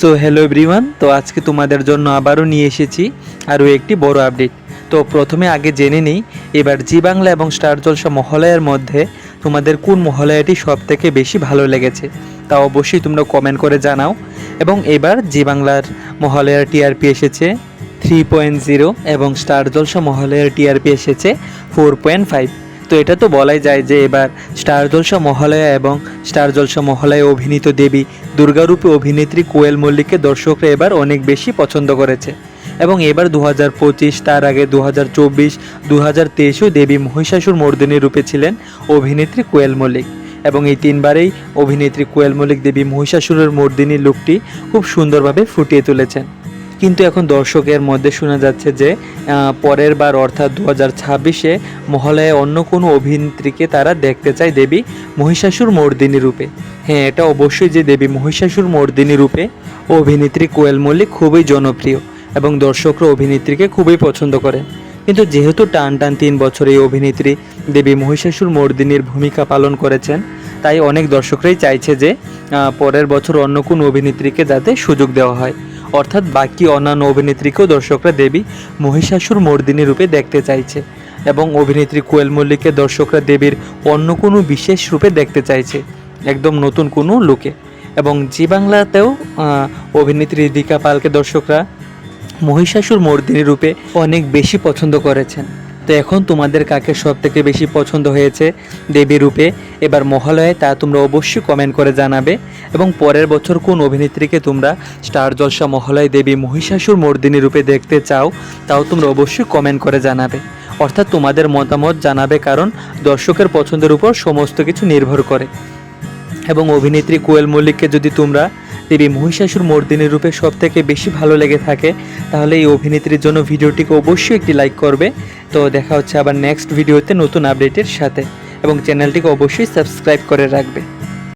So hello everyone তো আজকে তোমাদের জন্য আবারও নিয়ে এসেছি আরও একটি বড় আপডেট তো প্রথমে আগে জেনে নিই, এবার জি বাংলা এবং স্টার জলসা মহালয়ার মধ্যে তোমাদের কোন মহালয়াটি সব থেকে বেশি ভালো লেগেছে, তা অবশ্যই তোমরা কমেন্ট করে জানাও। এবং এবার জি বাংলার মহালয়ার টিআরপি এসেছে থ্রি পয়েন্ট জিরো এবং স্টার জলসা মহালয়ার টিআরপি এসেছে ফোর পয়েন্ট ফাইভ তো এটা তো বলাই যায় যে এবার স্টার জলসা মহালয়া এবং স্টার জলসা মহালয়া অভিনীত দেবী দুর্গারূপে অভিনেত্রী কোয়েল মল্লিককে দর্শকরা এবার অনেক বেশি পছন্দ করেছে। এবং এবার দু হাজার পঁচিশ, তার আগে দু হাজার চব্বিশ দু হাজার তেইশেও দেবী মহিষাসুর মর্দিনী রূপে ছিলেন অভিনেত্রী কোয়েল মল্লিক। এবং এই তিনবারেই অভিনেত্রী কোয়েল মল্লিক দেবী মহিষাসুরের মর্দিনী লুকটি খুব সুন্দরভাবে ফুটিয়ে তুলেছেন। কিন্তু এখন দর্শকের মধ্যে শোনা যাচ্ছে যে পরের বার অর্থাৎ দু হাজার ছাব্বিশে মহালয়ে অন্য কোনো অভিনেত্রীকে তারা দেখতে চায় দেবী মহিষাসুর মর্দিনী রূপে। হ্যাঁ এটা অবশ্যই যে দেবী মহিষাসুর মর্দিনী রূপে অভিনেত্রী কোয়েল মল্লিক খুবই জনপ্রিয় এবং দর্শকরা অভিনেত্রীকে খুবই পছন্দ করে কিন্তু যেহেতু টান টান তিন বছর এই অভিনেত্রী দেবী মহিষাসুর মর্দিনীর ভূমিকা পালন করেছেন তাই অনেক দর্শকরাই চাইছে যে পরের বছর অন্য কোনো অভিনেত্রীকে যাতে সুযোগ দেওয়া হয়। অর্থাৎ বাকি অন্যান্য অভিনেত্রীকেও দর্শকরা দেবী মহিষাসুর মর্দিনী রূপে দেখতে চাইছে এবং অভিনেত্রী কোয়েল মল্লিককে দর্শকরা দেবীর অন্য কোনো বিশেষ রূপে দেখতে চাইছে, একদম নতুন কোনো লুকে। এবং জি বাংলাতেও অভিনেত্রী দীকা পালকে দর্শকরা মহিষাসুর মর্দিনী রূপে অনেক বেশি পছন্দ করেছেন। তো এখন তোমাদের কাকে সব থেকে বেশি পছন্দ হয়েছে দেবী রূপে? এবার মহালয়ে, তা তোমরা অবশ্যই কমেন্ট করে জানাবে। এবং পরের বছর কোন অভিনেত্রীকে তোমরা স্টার জলসা মহালয় দেবী মহিষাসুর মর্দিনী রূপে দেখতে চাও, তাও তোমরা অবশ্যই কমেন্ট করে জানাবে। অর্থাৎ তোমাদের মতামত জানাবে কারণ দর্শকের পছন্দের উপর সমস্ত কিছু নির্ভর করে। এবং অভিনেত্রী কোয়েল মল্লিককে যদি তোমরা দেবী মহিষাসুর মর্দিনী রূপে সব থেকে বেশি ভালো লেগে থাকে, তাহলে এই অভিনেত্রীর জন্য ভিডিওটিকে অবশ্যই একটি লাইক করবে। তো দেখা হচ্ছে আবার নেক্সট ভিডিওতে নতুন আপডেটের সাথে। এবং চ্যানেলটিকে অবশ্যই সাবস্ক্রাইব করে রাখবে।